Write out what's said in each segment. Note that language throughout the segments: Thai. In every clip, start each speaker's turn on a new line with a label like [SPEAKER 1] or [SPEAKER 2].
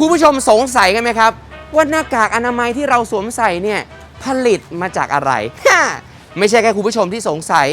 [SPEAKER 1] คุณผู้ชมสงสัยกันไหมครับ ว่าหน้ากากอนามัยที่เราสวมใส่เนี่ยผลิตมาจากอะไร ไม่ใช่แค่คุณผู้ชมที่สงสัย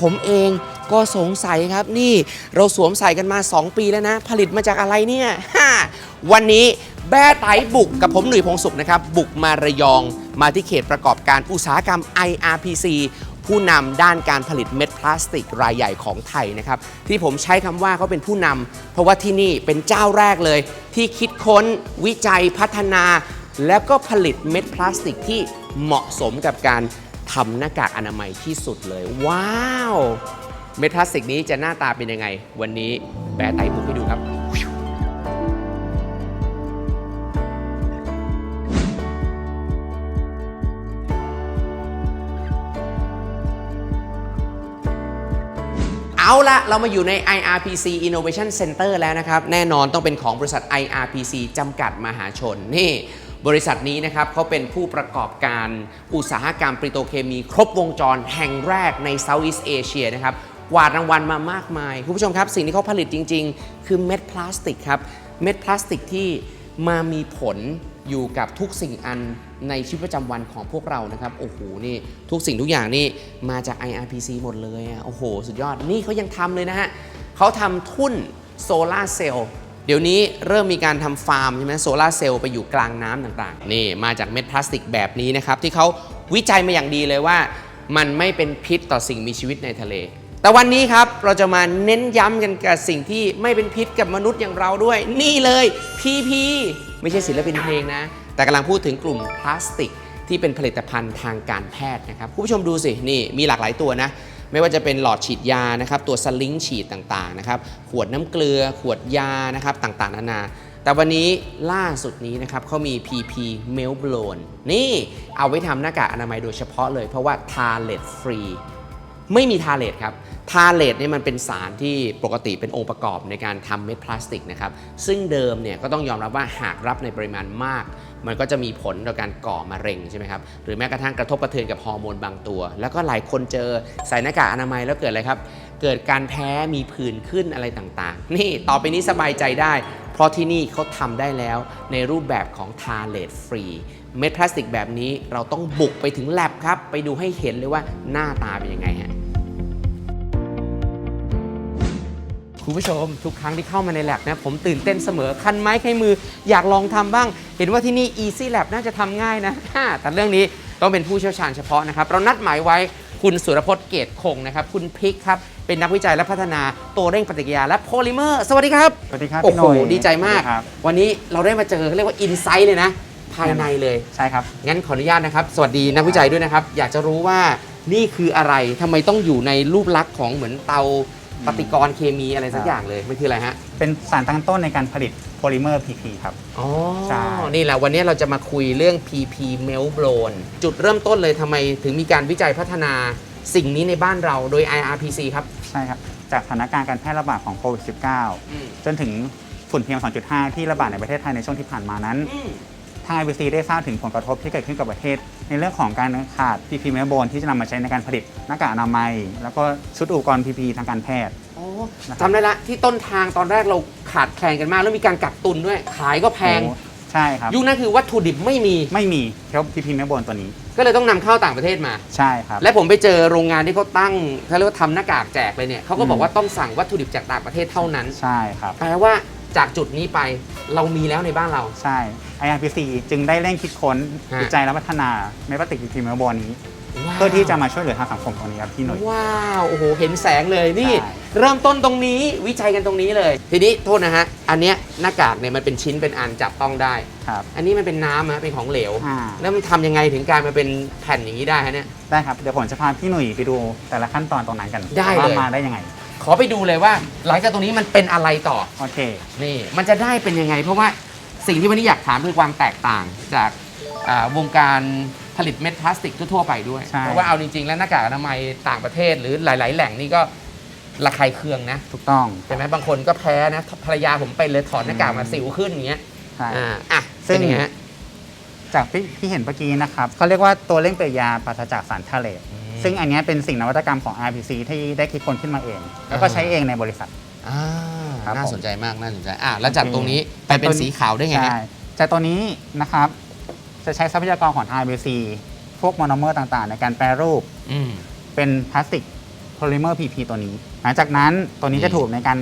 [SPEAKER 1] ผมเองก็สงสัยครับนี่เราสวมใส่กันมา 2 ปีแล้วนะ ผลิตมาจากอะไรเนี่ยวันนี้แบ้ไตบุกกับผมหนุ่ยพงศุขนะครับ บุกมาระยองมาที่เขตประกอบการอุตสาหกรรม IRPC ผู้นำด้านการผลิตเม็ดพลาสติกรายใหญ่ของไทยนะครับที่ผมใช้คำว่าเขาเป็นผู้นำเพราะว่าที่นี่เป็นเจ้าแรกเลย ที่คิดค้นวิจัยพัฒนา แล้วก็ผลิตเม็ดพลาสติกที่เหมาะสมกับการทำหน้ากากอนามัยที่สุดเลย ว้าว เม็ดพลาสติกนี้จะหน้าตาเป็นยังไง วันนี้แบร์ไตบุกให้ดูครับ เอาละเรามาอยู่ใน IRPC Innovation Center แล้วนะครับ แน่นอนต้องเป็นของบริษัท IRPC จำกัดมหาชน นี่บริษัทนี้นะครับเขาเป็นผู้ประกอบการอุตสาหกรรมปริโตเคมี ครบวงจรแห่งแรกใน Southeast Asia นะครับกวาดรางวัลมามากมาย คุณผู้ชมครับ สิ่งที่เขาผลิตจริง ๆ คือเม็ดพลาสติกครับ เม็ดพลาสติกที่ มามีผลอยู่กับทุกสิ่งอันในชีวิตประจำวันของพวกเรานะครับ โอ้โห นี่ ทุกสิ่งทุกอย่างนี่มาจาก IRPC หมดเลยอะโอ้โห สุดยอด นี่เขายังทำเลยนะฮะเขาทำทุ่นโซลาร์เซลล์เดี๋ยวนี้เริ่มมีการทำฟาร์มใช่ไหมโซลาร์เซลล์ไปอยู่กลางน้ำต่างๆ นี่มาจากเม็ดพลาสติกแบบนี้นะครับ ที่เขาวิจัยมาอย่างดีเลยว่า มันไม่เป็นพิษต่อสิ่งมีชีวิตในทะเล แต่วันนี้ครับเราจะมาเน้นย้ำกันกับสิ่งที่ไม่เป็นพิษกับมนุษย์อย่างเราด้วย นี่เลย PP ไม่ใช่ศิลปินเพลงนะ แต่กำลังพูดถึงกลุ่มพลาสติก ที่เป็นผลิตภัณฑ์ทางการแพทย์นะครับผู้ชมดูสินี่มีหลากหลายตัวนะไม่ว่าจะเป็นหลอดฉีดยานะครับตัวสลิงฉีดต่างๆนะครับขวดน้ำเกลือ ขวดยานะครับต่างๆนานาแต่วันนี้ล่าสุดนี้นะครับเขามี PP m e l b l o w n นี่เอาไว้ทำหน้ากากอนามัยโดยเฉพาะเลยเพราะว่า t a r l e t free ไม่มีทาเลตครับ ทาเลตเนี่ยมันเป็นสารที่ปกติเป็นองค์ประกอบในการทำเม็ดพลาสติกนะครับ ซึ่งเดิมเนี่ยก็ต้องยอมรับว่าหากรับในปริมาณมาก มันก็จะมีผลต่อการก่อมะเร็งใช่ไหมครับ หรือแม้กระทั่งกระทบกระเทือนกับฮอร์โมนบางตัว แล้วก็หลายคนเจอใส่หน้ากากอนามัยแล้วเกิดอะไรครับ เกิดการแพ้มีผื่นขึ้นอะไรต่างๆ นี่ต่อไปนี้สบายใจได้ เพราะที่นี่เขาทำได้แล้วในรูปแบบของทาเลตฟรีเม็ดพลาสติกแบบนี้เราต้องบุกไปถึงแลบครับ ไปดูให้เห็นเลยว่าหน้าตาเป็นยังไงฮะคุณผู้ชม ทุกครั้งที่เข้ามาใน lab นะผมตื่นเต้นเสมอ คันไม้คันมืออยากลองทำบ้าง เห็นว่าที่นี่ Easy Lab น่าจะทำง่ายนะ แต่เรื่องนี้ต้องเป็นผู้เชี่ยวชาญเฉพาะนะครับ เรานัดหมายไว้คุณสุรพจน์เกตคงนะครับ คุณพิกครับ เป็นนักวิจัยและพัฒนาตัวเร่งปฏิกิริยาและโพลิเมอร์ สวัสดีครับ
[SPEAKER 2] สวัสดีครับ
[SPEAKER 1] โอ้
[SPEAKER 2] พี่
[SPEAKER 1] โห
[SPEAKER 2] หนุ่ย
[SPEAKER 1] ดีใจมาก
[SPEAKER 2] ครับ
[SPEAKER 1] วันนี้เราได้มาเจอเขาเรียกว่าอินไซต์เลยนะ ภายในเลย
[SPEAKER 2] ใช่ครับ
[SPEAKER 1] งั้นขออนุญาตนะครับ สวัสดีนักวิจัยด้วยนะครับ อยากจะรู้ว่านี่คืออะไรทำไมต้องอยู่ในรูปลักษณ์ของเหมือนเตาปฏิกรณ์เคมีอะไรสักอย่างเลยมันคืออะไรฮะ
[SPEAKER 2] เป็นสารตั้งต้นในการผลิตโพลิเมอร์ PP ครับ
[SPEAKER 1] อ๋อ
[SPEAKER 2] ใช่
[SPEAKER 1] นี่แหละวันนี้เราจะมาคุยเรื่อง PP melt blown จุดเริ่มต้นเลยทำไมถึงมีการวิจัยพัฒนาสิ่งนี้ในบ้านเราโดย IRPC ครับ
[SPEAKER 2] ใช่ครับ จากสถานการณ์การแพร่ระบาดของโควิด -19 จนถึงฝุ่น PM 2.5 ที่ระบาดในประเทศไทยในช่วงที่ผ่านมานั้น ทาง IBC ได้ทราบถึงผลกระทบที่เกิดขึ้นกับประเทศ ในเรื่องของการขาด PP เมลโบนที่จะนำมาใช้ในการผลิตหน้ากากอนามัย แล้วก็ชุดอุปกรณ์ PP ทางการแพทย์
[SPEAKER 1] โอ้
[SPEAKER 2] นะครับ
[SPEAKER 1] จำได้ละที่ต้นทางตอนแรกเราขาดแคลนกันมากแล้วมีการกักตุนด้วย ขายก็แพง
[SPEAKER 2] โอ้ใช่ครับ
[SPEAKER 1] ยุคนั้นคือวัตถุดิบไม่มี
[SPEAKER 2] ไม่มีแค่ PP เมลโบนตัวนี้
[SPEAKER 1] ก็เลยต้องนำเข้าต่างประเทศมา
[SPEAKER 2] ใช่ครับ
[SPEAKER 1] และผมไปเจอโรงงานที่เขาตั้งเขาเรียกว่าทำหน้ากากแจกเลยเนี่ยเขาก็บอก
[SPEAKER 2] อืม
[SPEAKER 1] ว่าต้องสั่งวัตถุดิบจากต่างประเทศเท่านั้น
[SPEAKER 2] ใช่ครับ
[SPEAKER 1] แปลว่า จากจุดนี้ไปเรามีแล้วในบ้านเรา
[SPEAKER 2] ใช่ IRPC จึงได้เร่งคิดค้น
[SPEAKER 1] ฮะ
[SPEAKER 2] วิจัยและพัฒนาเมปติก PP เมลโบนนี้เพื่อที่จะมาช่วยเหลือทางสังคมตรงนี้ครับพี่หนุ่ย
[SPEAKER 1] ว้าว โอ้โห เห็นแสงเลยนี่
[SPEAKER 2] ใช่
[SPEAKER 1] เริ่มต้นตรงนี้วิจัยกันตรงนี้เลย ทีนี้โทษนะฮะ อันเนี้ยหน้ากากเนี่ยมันเป็นชิ้นเป็นอันจับต้องได้
[SPEAKER 2] ครับ
[SPEAKER 1] อันนี้มันเป็นน้ำฮะเป็นของเหลว
[SPEAKER 2] อ่า
[SPEAKER 1] แล้วมันทำยังไงถึงกลายมาเป็นแผ่นอย่างนี้ได้ฮะเนี่ย
[SPEAKER 2] ได้ครับ เดี๋ยวผมจะพาพี่หนุ่ยไปดูแต่ละขั้นตอนตรงนั้นกัน
[SPEAKER 1] ได้เลย
[SPEAKER 2] ว่ามาได้ยังไง
[SPEAKER 1] ขอไปดูเลยว่า หลังจากตรงนี้มันเป็นอะไรต่อ
[SPEAKER 2] โอเค
[SPEAKER 1] นี่มันจะได้เป็นยังไง เพราะว่าสิ่งที่วันนี้อยากถามคือความแตกต่างจากอ่าวงการผลิตเม็ดพลาสติกทั่วๆไปด้วย
[SPEAKER 2] ใช่
[SPEAKER 1] เพราะว่าเอาจริง ๆ แล้วหน้ากากอนามัยต่างประเทศหรือหลาย ๆ แหล่งนี่ก็ระคายเคืองนะ
[SPEAKER 2] ถูกต้อง
[SPEAKER 1] ใช่ไหมบางคนก็แพ้นะภรรยาผมไปเลยถอดหน้ากากมาสิวขึ้นอย่างเงี้ย
[SPEAKER 2] ใช่
[SPEAKER 1] อ่าอะ
[SPEAKER 2] ซึ่
[SPEAKER 1] เป็น
[SPEAKER 2] ง
[SPEAKER 1] ยังไงฮะ
[SPEAKER 2] จากที่ที่เห็นเมื่อกี้นะครับเขาเรียกว่าตัวเร่งปฏิกิริยาปราศจากสารทาเลต
[SPEAKER 1] อืม
[SPEAKER 2] ซึ่งอันเนี้ยเป็นสิ่งนวัตกรรมของ RPC ที่ได้คิดค้นขึ้นมาเอง แล้วก็
[SPEAKER 1] อ่า
[SPEAKER 2] ใช้เองในบริษัท
[SPEAKER 1] อ่า
[SPEAKER 2] ครับ
[SPEAKER 1] น่า
[SPEAKER 2] ผม
[SPEAKER 1] สนใจมากน่าสนใจอะแล้วจัด
[SPEAKER 2] โอเค
[SPEAKER 1] ตรงนี้ไปเป็นสีขาวได้ไงฮะ
[SPEAKER 2] ใช่แต่ตัวนี้นะครับ จะใช้ทรัพยากรของ RBC พวกโมโนเมอร์ต่างๆ ในการแปรรูป
[SPEAKER 1] อืม
[SPEAKER 2] เป็นพลาสติกโพลิเมอร์ PP ตัวนี้ หลังจากนั้นตัวนี้จะถูกในการ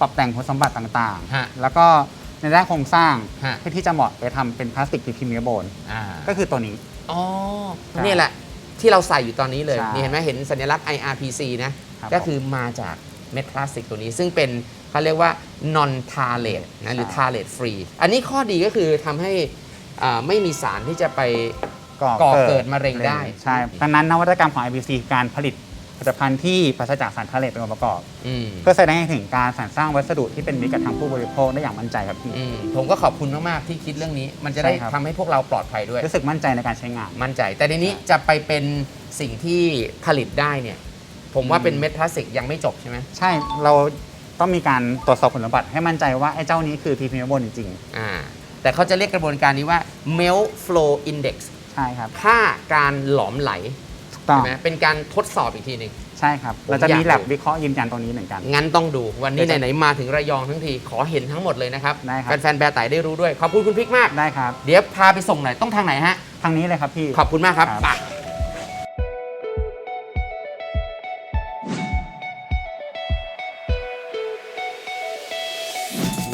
[SPEAKER 2] ปรับแต่งคุณสมบัติต่าง
[SPEAKER 1] ฮะ
[SPEAKER 2] ๆ แล้วก็ในด้านโครงสร้าง
[SPEAKER 1] ฮะ
[SPEAKER 2] เพื่อที่จะเหมาะไปทำเป็นพลาสติก PP เมโบน
[SPEAKER 1] อ่า
[SPEAKER 2] ก็คือตัวนี้
[SPEAKER 1] อ๋อ
[SPEAKER 2] ครับ
[SPEAKER 1] นี่แหละ ที่เราใส่อยู่ตอนนี้เลย
[SPEAKER 2] ใช่
[SPEAKER 1] นี่เห็นไหมเห็นสัญลักษณ์ IRPC นะ
[SPEAKER 2] ครับ
[SPEAKER 1] ก็คือมาจากเม็ดพลาสติกตัวนี้ ซึ่งเป็นเขาเรียกว่า non t a l a t นะหรือ
[SPEAKER 2] ใช่
[SPEAKER 1] t a l a t free อันนี้ข้อดีก็คือทำให้อ่าไม่มีสารที่จะไปก่อเกิดมะเร็งได้
[SPEAKER 2] ใช่ดังนั้นนวัตกรรมของ IBC การผลิต ผลิตภัณฑ์ที่ปราศจากสารทาเลตเป็นองค์ประกอบ
[SPEAKER 1] อืม
[SPEAKER 2] เพื่อแสดงให้ถึงการสรรสร้างวัสดุที่เป็นมิตรกับทางผู้บริโภคได้อย่างมั่นใจครับพี่
[SPEAKER 1] อืมผมก็ขอบคุณมาก ๆ ที่คิดเรื่องนี้ มันจะได้
[SPEAKER 2] ใช่ครับ
[SPEAKER 1] ทำให้พวกเราปลอดภัยด้วย
[SPEAKER 2] รู้สึกมั่นใจในการใช้งาน
[SPEAKER 1] มั่นใจ แต่ในนี้จะไปเป็นสิ่งที่ผลิตได้เนี่ย ผมว่าเป็นเม็ดพลาสติกยังไม่จบใช่ไหม
[SPEAKER 2] ใช่เราต้องมีการตรวจสอบคุณสมบัติให้มั่นใจว่าไอ้เจ้านี้คือ PP เมโบนจริง
[SPEAKER 1] อ่า แต่เขาจะเรียกกระบวนการนี้ว่า melt flow index
[SPEAKER 2] ๆใช่ครับ
[SPEAKER 1] ค่าการหลอมไหล
[SPEAKER 2] ถูก ต้อง
[SPEAKER 1] ใช่ไหมเป็นการทดสอบอีกทีหนึ่ง
[SPEAKER 2] ใช่ครับ
[SPEAKER 1] ผม
[SPEAKER 2] เราจะมี
[SPEAKER 1] อยาก
[SPEAKER 2] แลบ
[SPEAKER 1] ดู
[SPEAKER 2] วิเคราะห์ยืนยันตรงนี้เหมือนกัน
[SPEAKER 1] งั้นต้องดูวันนี้
[SPEAKER 2] เดี๋ยวจะ
[SPEAKER 1] ไหนๆมาถึงระยองทั้งทีขอเห็นทั้งหมดเลยนะครับ
[SPEAKER 2] ได้ครับ
[SPEAKER 1] แฟนๆแบร์ไต่ได้รู้ด้วย ขอบคุณคุณพริกมาก
[SPEAKER 2] ได้ครับ
[SPEAKER 1] เดี๋ยวพาไปส่งหน่อยต้องทางไหนฮะ
[SPEAKER 2] ทางนี้เลยครับพี่
[SPEAKER 1] ขอบคุณมากครับ
[SPEAKER 2] ครับ
[SPEAKER 1] ไป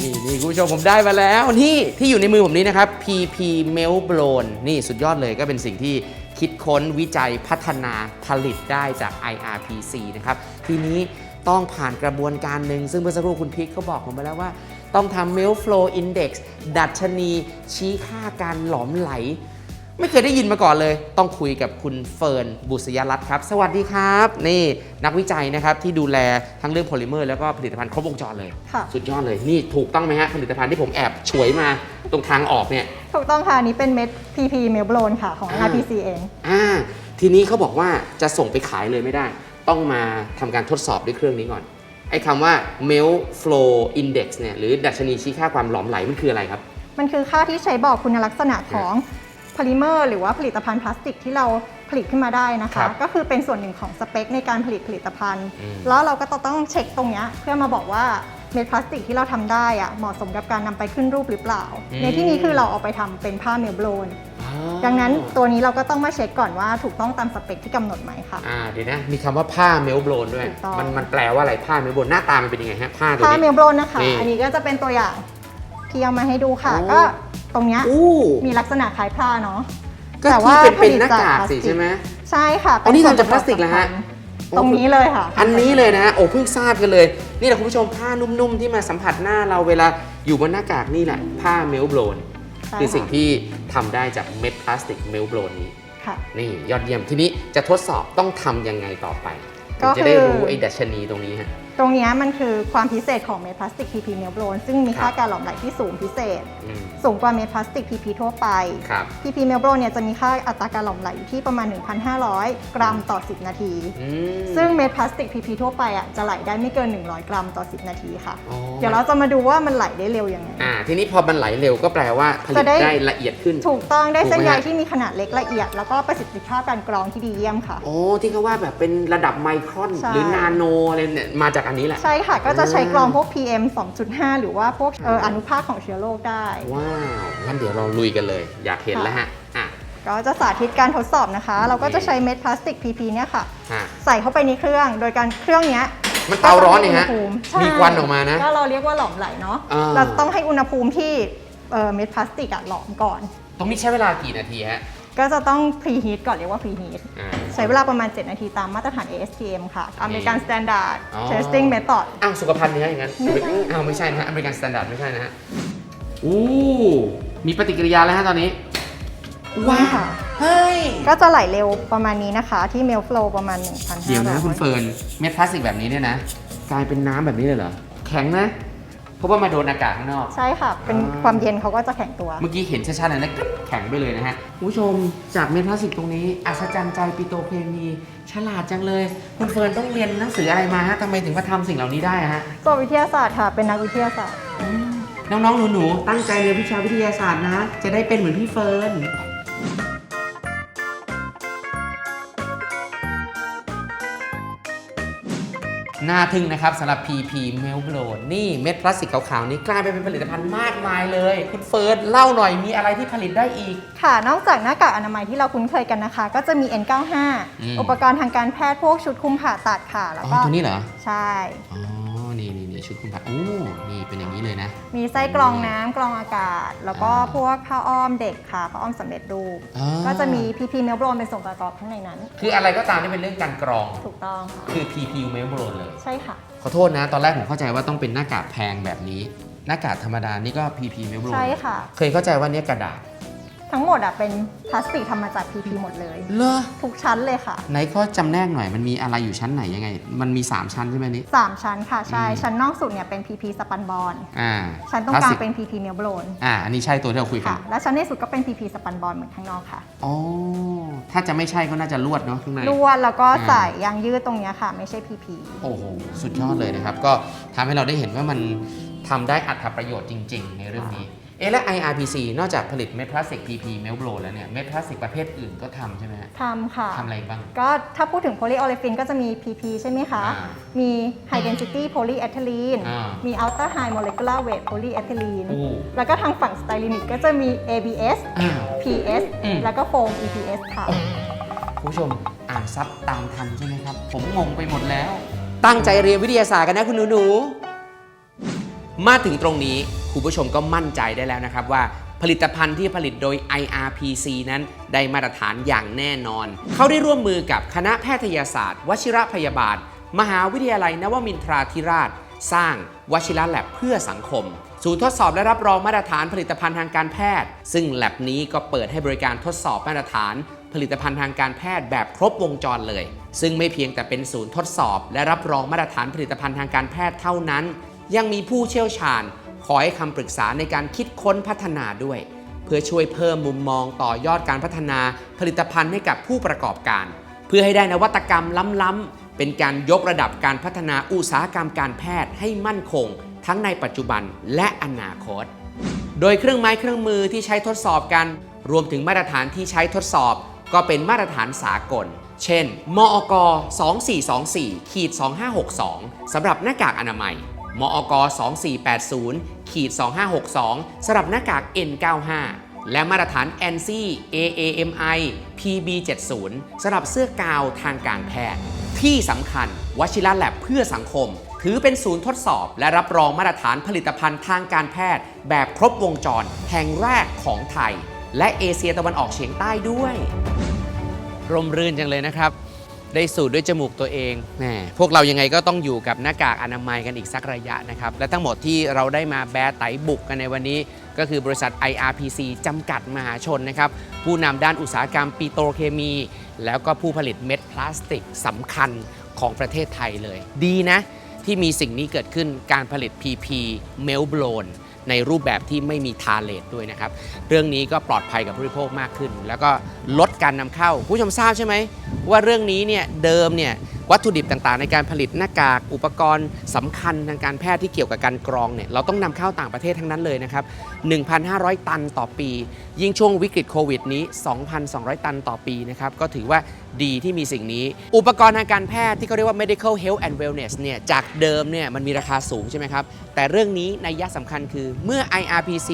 [SPEAKER 1] นี่นี่คุณผู้ชมผมได้มาแล้ว นี่ที่อยู่ในมือผมนี้นะครับ PP Mel b l o n นี่สุดยอดเลยก็เป็นสิ่งที่ คิดค้นวิจัยพัฒนาผลิตได้จาก IRPC นะครับ ทีนี้ต้องผ่านกระบวนการหนึ่ง ซึ่งเมื่อสักครู่คุณพิกเขาบอกผมไปแล้วว่า ต้องทำ Mel Flow Index ดัชนีชี้ค่าการหลอมไหล ไม่เคยได้ยินมาก่อนเลย ต้องคุยกับคุณเฟิร์นบุษยรัตน์ครับ สวัสดีครับ นี่นักวิจัยนะครับที่ดูแลทั้งเรื่องโพลิเมอร์แล้วก็ผลิตภัณฑ์ครบวงจรเลย
[SPEAKER 3] ค่ะ
[SPEAKER 1] สุดยอดเลย นี่ถูกต้องไหมฮะผลิตภัณฑ์ที่ผมแอบฉวยมาตรงทางออกเนี่ย
[SPEAKER 3] ถูกต้องค่ะอันนี้เป็นเม็ด PP เมลโบรนค่ะของ
[SPEAKER 1] อ่า
[SPEAKER 3] RPC เอง
[SPEAKER 1] อ่า ทีนี้เขาบอกว่าจะส่งไปขายเลยไม่ได้ ต้องมาทำการทดสอบด้วยเครื่องนี้ก่อน ไอ้คำว่า melt flow index เนี่ยหรือดัชนีชี้ค่าความหลอมไหลมันคืออะไรครับ
[SPEAKER 3] มันคือค่าที่ใช้บอกคุณลักษณะของ พลิเมอร์หรือว่าผลิตภัณฑ์พลาสติกที่เราผลิตขึ้นมาได้นะ
[SPEAKER 1] ครั
[SPEAKER 3] คะ
[SPEAKER 1] บ
[SPEAKER 3] ก็คือเป็นส่วนหนึ่งของสเปคในการผลิตผลิตภัณฑ์
[SPEAKER 1] อืม
[SPEAKER 3] แล้วเราก็ต้องเช็คตรงเนี้ยเพื่อมาบอกว่าเม็ดพลาสติกที่เราทำได้อะเหมาะสมกับการนำไปขึ้นรูปหรือเปล่า ในที่นี้คือเราเอาไปทำเป็นผ้าเมลโบรน
[SPEAKER 1] อ๋อ
[SPEAKER 3] ดังนั้นตัวนี้เราก็ต้องมาเช็คก่อนว่าถูกต้องตามสเปคที่กำหนดไหมค่ะ
[SPEAKER 1] อ่าเดี๋ยวนะมีคำว่าผ้าเมลโบรนด้วย
[SPEAKER 3] ถูกต้อง
[SPEAKER 1] มันมันแปลว่าอะไรผ้าเมลโบรนหน้าตามันเป็นยังไงฮะผ้าตัว
[SPEAKER 3] ผ้าเม
[SPEAKER 1] นี้
[SPEAKER 3] ลโบรนนะคะ
[SPEAKER 1] นี่
[SPEAKER 3] อันนี้ก็จะเป็นตัวอย่างที่เอามาให้ดูค่ะ
[SPEAKER 1] โอ้
[SPEAKER 3] ก็ ตรงเนี้ย
[SPEAKER 1] อู้
[SPEAKER 3] มีลักษณะคล้ายผ้าเนาะ
[SPEAKER 1] ก็
[SPEAKER 3] แต่
[SPEAKER 1] ที่
[SPEAKER 3] ว่า
[SPEAKER 1] เป็นเป็น
[SPEAKER 3] ผลิต
[SPEAKER 1] หน้ากาก
[SPEAKER 3] จาก
[SPEAKER 1] สิ
[SPEAKER 3] พลาสติก
[SPEAKER 1] ใช่ไหม
[SPEAKER 3] ใช่ค่ะ
[SPEAKER 1] อ๋อนี่
[SPEAKER 3] เป็
[SPEAKER 1] ทำจากพลาสติกเหรอฮะ
[SPEAKER 3] ตรงนี้เลยค่ะ
[SPEAKER 1] อันนี้เลยนะฮะโอ้เพิ่งทราบกันเลย นี่แหละคุณผู้ชมผ้านุ่มๆ ที่มาสัมผัสหน้าเราเวลาอยู่บนหน้ากากนี่แหละ ผ้าเมลโบรน
[SPEAKER 3] ใช่
[SPEAKER 1] คือสิ่ง
[SPEAKER 3] ค่ะ
[SPEAKER 1] ที่ทำได้จากเม็ดพลาสติกเมลโบรนนี้
[SPEAKER 3] ค่ะ
[SPEAKER 1] นี่ยอดเยี่ยมทีนี้จะทดสอบต้องทำยังไงต่อไป
[SPEAKER 3] ก็
[SPEAKER 1] ถึงจะได้
[SPEAKER 3] คือ
[SPEAKER 1] รู้ไอ้ดัชนีตรงนี้ฮะ
[SPEAKER 3] ตรงเนี้ยมันคือความพิเศษของเม็ดพลาสติก PP เมลโบรนซึ่งมี
[SPEAKER 1] ครั
[SPEAKER 3] ค่า
[SPEAKER 1] บ
[SPEAKER 3] การหลอมไหลที่สูงพิเศษ
[SPEAKER 1] อืม
[SPEAKER 3] สูงกว่าเม็ดพลาสติก PP ทั่วไป
[SPEAKER 1] ครับ
[SPEAKER 3] PP เมลโบรนเนี่ยจะมีค่าอัตราการหลอมไหลอยู่ที่ประมาณ 1,500 กรัมต่อ 10 นาที
[SPEAKER 1] อืม
[SPEAKER 3] ซึ่งเม็ดพลาสติก PP ทั่วไปอะจะไหลได้ไม่เกิน 100 กรัมต่อ 10 นาทีค่ะ
[SPEAKER 1] อ๋อ
[SPEAKER 3] เดี๋ยวเราจะมาดูว่ามันไหลได้เร็วยังไง
[SPEAKER 1] อ่า ทีนี้พอมันไหลเร็วก็แปลว่าผลิต
[SPEAKER 3] จะได้
[SPEAKER 1] ได้ละเอียดขึ้น
[SPEAKER 3] ถูกต้องได้เส้น
[SPEAKER 1] ถูกไหม
[SPEAKER 3] ใย
[SPEAKER 1] ฮะ
[SPEAKER 3] ที่มีขนาดเล็กละเอียด แล้วก็ประสิทธิภาพการกรองที่ดีเยี่ยมค่ะ
[SPEAKER 1] โอ้ที่เขาว่าแบบเป็นระดับไมครอน
[SPEAKER 3] ใช่
[SPEAKER 1] หรือนาโนอะไรเนี่ยมาจากอันนี้แหละ
[SPEAKER 3] ใช่ค่ะ ก็จะใช้กรองพวก PM 2.5 หรือว่าพวกเอ่ออนุภาคของเชื้อโรคได้
[SPEAKER 1] ว้าว งั้นเดี๋ยวเราลุยกันเลย อยากเห็นแล้วฮะอะ
[SPEAKER 3] ก็จะสาธิตการทดสอบนะคะ เราก็จะใช้เม็ดพลาสติก PP เนี่ยค่ะ
[SPEAKER 1] ฮะ
[SPEAKER 3] ใส่เข้าไปในเครื่อง โดยการเครื่องเนี้ย
[SPEAKER 1] มันเตาร้อนนี่ฮะ
[SPEAKER 3] ก็จให้อุณหภูมิใช่
[SPEAKER 1] มีควันออกมานะ
[SPEAKER 3] ก็เราเรียกว่าหลอมไหลเนาะ
[SPEAKER 1] อ่า
[SPEAKER 3] เราต้องให้อุณหภูมิที่เอ่อเม็ดพลาสติกอะหลอมก่อน
[SPEAKER 1] ตรงนี้ใช้เวลากี่นาทีฮะ
[SPEAKER 3] ก็จะต้องพรีฮีทก่อนเรียกว่าพรีฮีท
[SPEAKER 1] อ่า
[SPEAKER 3] ใช้เวลาประมาณ 7 นาทีตามมาตรฐาน ASTM ค่ะ American Standard
[SPEAKER 1] อ๋อ
[SPEAKER 3] Testing Method
[SPEAKER 1] อ้าวสุขภัณฑ์เนื้ออย่างนั้น
[SPEAKER 3] ไม่ใช่
[SPEAKER 1] อ้าวไม่ใช่นะฮะอเมริกันสแตนดาร์ดไม่ใช่นะฮะอู้มีปฏิกิริยาแล้วฮะตอนนี้ ว้า
[SPEAKER 3] ค่ะ
[SPEAKER 1] เฮ้ย
[SPEAKER 3] ก็จะไหลเร็วประมาณนี้นะคะ ที่ Mail Flow ประมาณ1,500
[SPEAKER 1] เดี๋ยวนะคุณเฟิร์นเม็ดพลาสติกแบบนี้เนี่ยนะ กลายเป็นน้ำแบบนี้เลยเหรอ แข็งนะ เพราะว่ามาโดนอากาศข้างนอก
[SPEAKER 3] ใช่ค่ะ เป็น
[SPEAKER 1] อ่า
[SPEAKER 3] ความเย็นเขาก็จะแข็งตัว
[SPEAKER 1] เมื่อกี้เห็นชัดๆเลยนะกรึ๊บแข็งไปเลยนะฮะคุณผู้ชมจากเม็ดพลาสติกตรงนี้ อัศจรรย์ใจปิโตรเคมีฉลาดจังเลยคุณเฟิร์นต้องเรียนหนังสืออะไรมาฮะทำไมถึงมาทำสิ่งเหล่านี้ได้ฮะ
[SPEAKER 3] ตัววิทยาศาสตร์ค่ะ เป็นนักวิทยาศาสตร์
[SPEAKER 1] น้องๆ หนูๆ ตั้งใจเรียนวิชาวิทยาศาสตร์นะ จะได้เป็นเหมือนพี่เฟิร์น นน่าทึ่งนะครับสำหรับ PP m e l b l o n นี่เม็ดพลาสติกขาวๆ นี้กลายไปเป็นผลิตภัณฑ์มากมายเลย คุณเฟิร์สเล่าหน่อยมีอะไรที่ผลิตได้อีก
[SPEAKER 3] ค่ะ นอกจากหน้ากากอนามัยที่เราคุ้นเคยกันนะคะ ก็จะมี N95
[SPEAKER 1] อืม
[SPEAKER 3] อุปกรณ์ทางการแพทย์พวกชุดคุมผ่าตัดค่ะ แล้ว
[SPEAKER 1] อ๋อ
[SPEAKER 3] ก็
[SPEAKER 1] ตัวนี้เหรอ
[SPEAKER 3] ใช่
[SPEAKER 1] อ๋อนี่นี่นี่ ชุดคุณผัดโอ้นี่เป็นอย่างนี้เลยนะ
[SPEAKER 3] มีไส้กรองน้ำกรองอากาศ แล้วก็
[SPEAKER 1] อ่า
[SPEAKER 3] พวกผ้าอ้อมเด็กค่ะผ้าอ้อมสำเร็จรูป
[SPEAKER 1] อ่า
[SPEAKER 3] ก็จะมี PP m e l b r o n เป็นส่วนประกอบข้างในนั้น
[SPEAKER 1] คืออะไรก็ตามที่เป็นเรื่องการกรอง
[SPEAKER 3] ถูกต้องค่ะ
[SPEAKER 1] คือ PP m e l b l o n เลย
[SPEAKER 3] ใช่ค่ะ
[SPEAKER 1] ขอโทษนะ ตอนแรกผมเข้าใจว่าต้องเป็นหน้ากากแพงแบบนี้ หน้ากากธรรมดานี่ก็ PP m e l b l o n
[SPEAKER 3] ใช่ค่ะ
[SPEAKER 1] เคยเข้าใจว่าเนี้ยกระดาษ
[SPEAKER 3] ทั้งหมดอะเป็นพลาสติกทำมาจาก PP หมดเลย
[SPEAKER 1] เลอ
[SPEAKER 3] ทุกชั้นเลยค่ะ
[SPEAKER 1] ไหนก็จำแนกหน่อยมันมีอะไรอยู่ชั้นไหนยังไง มันมี 3 ชั้นใช่ไหมนี่
[SPEAKER 3] 3 ชั้นค่ะใช่
[SPEAKER 1] อืม
[SPEAKER 3] ชั้นนอกสุดเนี่ยเป็น PP สปันบอล
[SPEAKER 1] อ่า
[SPEAKER 3] ชั้นตรงกลาง
[SPEAKER 1] พสติ
[SPEAKER 3] เป็น PP เนลโบรน
[SPEAKER 1] อ่า อันนี้ใช่ตัวที่เราคุยกัน
[SPEAKER 3] ค่ะและชั้นในสุดก็เป็น PP สปันบอลเหมือนข้างนอกค่ะ
[SPEAKER 1] อ๋อ ถ้าจะไม่ใช่ก็น่าจะลวดเนาะข้างใน
[SPEAKER 3] ลวดแล้วก็
[SPEAKER 1] อ่า
[SPEAKER 3] ใส่ยางยืดตรงเนี้ยค่ะ ไม่ใช่ PP
[SPEAKER 1] โอ้โห สุดยอดเลยนะครับ ก็ทำให้เราได้เห็นว่ามันทำได้อัตประโยชน์จริง ๆ ในเรื่องนี้ เอะและ IRPC นอกจากผลิตเม็ดพลาสติก PP m e l b l o แล้วเนี่ยเม็ดพลาสติกประเภทอื่นก็ทำใช่ไหมฮะ
[SPEAKER 3] ทำค่ะ
[SPEAKER 1] ทำอะไรบ้าง
[SPEAKER 3] ก็ถ้าพูดถึงโพลีโอเลฟินก็จะมี PP ใช่ไหมคะ
[SPEAKER 1] อ่า
[SPEAKER 3] มี High Density Polyethylene
[SPEAKER 1] อ่ามี
[SPEAKER 3] มี Ultra High Molecular Weight Polyethylene
[SPEAKER 1] โอ้
[SPEAKER 3] แล้วก็ทางฝั่งสไตลินิกก็จะมี ABS
[SPEAKER 1] อ่า
[SPEAKER 3] PS
[SPEAKER 1] อืม
[SPEAKER 3] แล้วก็โฟม EPS ค่ะ
[SPEAKER 1] คุณผู้ชมอ่านซับตามทันใช่ไหมครับ ผมงงไปหมดแล้ว ตั้งใจเรียนวิทยาศาสตร์กันนะคุณหนูๆ มาถึงตรงนี้คุณผู้ชมก็มั่นใจได้แล้วนะครับว่าผลิตภัณฑ์ที่ผลิตโดย IRPC นั้นได้มาตรฐานอย่างแน่นอน เขาได้ร่วมมือกับคณะแพทยศาสตร์ วชิระพยาบาล มหาวิทยาลัยนวมินทราธิราช สร้างวชิระแลบเพื่อสังคม ศูนย์ทดสอบและรับรองมาตรฐานผลิตภัณฑ์ทางการแพทย์ ซึ่งแลบนี้ก็เปิดให้บริการทดสอบมาตรฐาน ผลิตภัณฑ์ทางการแพทย์แบบครบวงจรเลย ซึ่งไม่เพียงแต่เป็นศูนย์ทดสอบ และรับรองมาตรฐานผลิตภัณฑ์ทางการแพทย์เท่านั้น ยังมีผู้เชี่ยวชาญขอให้คำปรึกษาในการคิดค้นพัฒนาด้วย เพื่อช่วยเพิ่มมุมมองต่อยอดการพัฒนาผลิตภัณฑ์ให้กับผู้ประกอบการ เพื่อให้ได้นวัตกรรมล้ำๆเป็นการยกระดับการพัฒนาอุตสาหกรรมการแพทย์ให้มั่นคง ทั้งในปัจจุบันและอนาคต โดยเครื่องไม้เครื่องมือที่ใช้ทดสอบกัน รวมถึงมาตรฐานที่ใช้ทดสอบ ก็เป็นมาตรฐานสากล เช่น มอก 2424ขีด2562สำหรับหน้ากากอนามัย มอก2480ขีด2562สำหรับหน้ากาก N95 และมาตรฐาน ANSI AAMI PB70 สำหรับเสื้อกาวทางการแพทย์ ที่สำคัญวชิระแลบเพื่อสังคม ถือเป็นศูนย์ทดสอบ และรับรองมาตรฐานผลิตภัณฑ์ทางการแพทย์ แบบครบวงจร แห่งแรกของไทย และเอเชียตะวันออกเฉียงใต้ด้วย ร่มรื่นจังเลยนะครับ ได้สูดด้วยจมูกตัวเองแหมพวกเรายังไงก็ต้องอยู่กับหน้ากากอนามัยกันอีกสักระยะนะครับ และทั้งหมดที่เราได้มาแบร์ไตบุกกันในวันนี้ ก็คือบริษัท IRPC จำกัดมหาชนนะครับ ผู้นำด้านอุตสาหกรรมปิโตรเคมี แล้วก็ผู้ผลิตเม็ดพลาสติกสำคัญของประเทศไทยเลย ดีนะ ที่มีสิ่งนี้เกิดขึ้นการผลิต PP m e l b l o n ในรูปแบบที่ไม่มีทาเลตด้วยนะครับ เรื่องนี้ก็ปลอดภัยกับผู้บริโภคมากขึ้น แล้วก็ลดการนำเข้า ผู้ชมทราบใช่ไหมว่าเรื่องนี้เนี่ยเดิมเนี่ย วัตถุดิบต่างๆ ในการผลิตหน้ากากอุปกรณ์สำคัญทางการแพทย์ที่เกี่ยวกับการกรองเนี่ยเราต้องนำเข้าต่างประเทศทั้งนั้นเลยนะครับ 1,500 ตันต่อปี ยิ่งช่วงวิกฤตโควิดนี้ 2,200 ตันต่อปีนะครับก็ถือว่าดีที่มีสิ่งนี้ อุปกรณ์ทางการแพทย์ที่เขาเรียกว่า medical health and wellness เนี่ยจากเดิมเนี่ยมันมีราคาสูงใช่ไหมครับแต่เรื่องนี้ในยยะสำคัญคือเมื่อ IRPC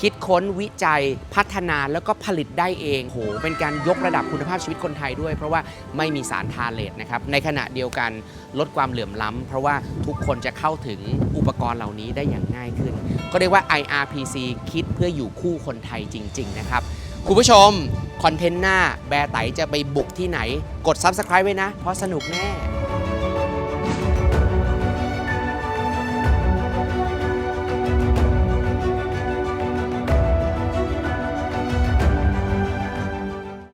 [SPEAKER 1] คิดค้นวิจัยพัฒนาแล้วก็ผลิตได้เองโหเป็นการยกระดับคุณภาพชีวิตคนไทยด้วย เพราะว่าไม่มีสารทาเลตนะครับในขณะเดียวกันลดความเหลื่อมล้ำเพราะว่าทุกคนจะเข้าถึงอุปกรณ์เหล่านี้ได้อย่างง่ายขึ้น ก็เรียกว่า IRPC คิดเพื่ออยู่คู่คนไทยจริง ๆ นะครับคุณผู้ชม คอนเทนต์หน้าแบร์ไตจะไปบุกที่ไหน กด Subscribe ไว้นะ เพราะสนุกแน่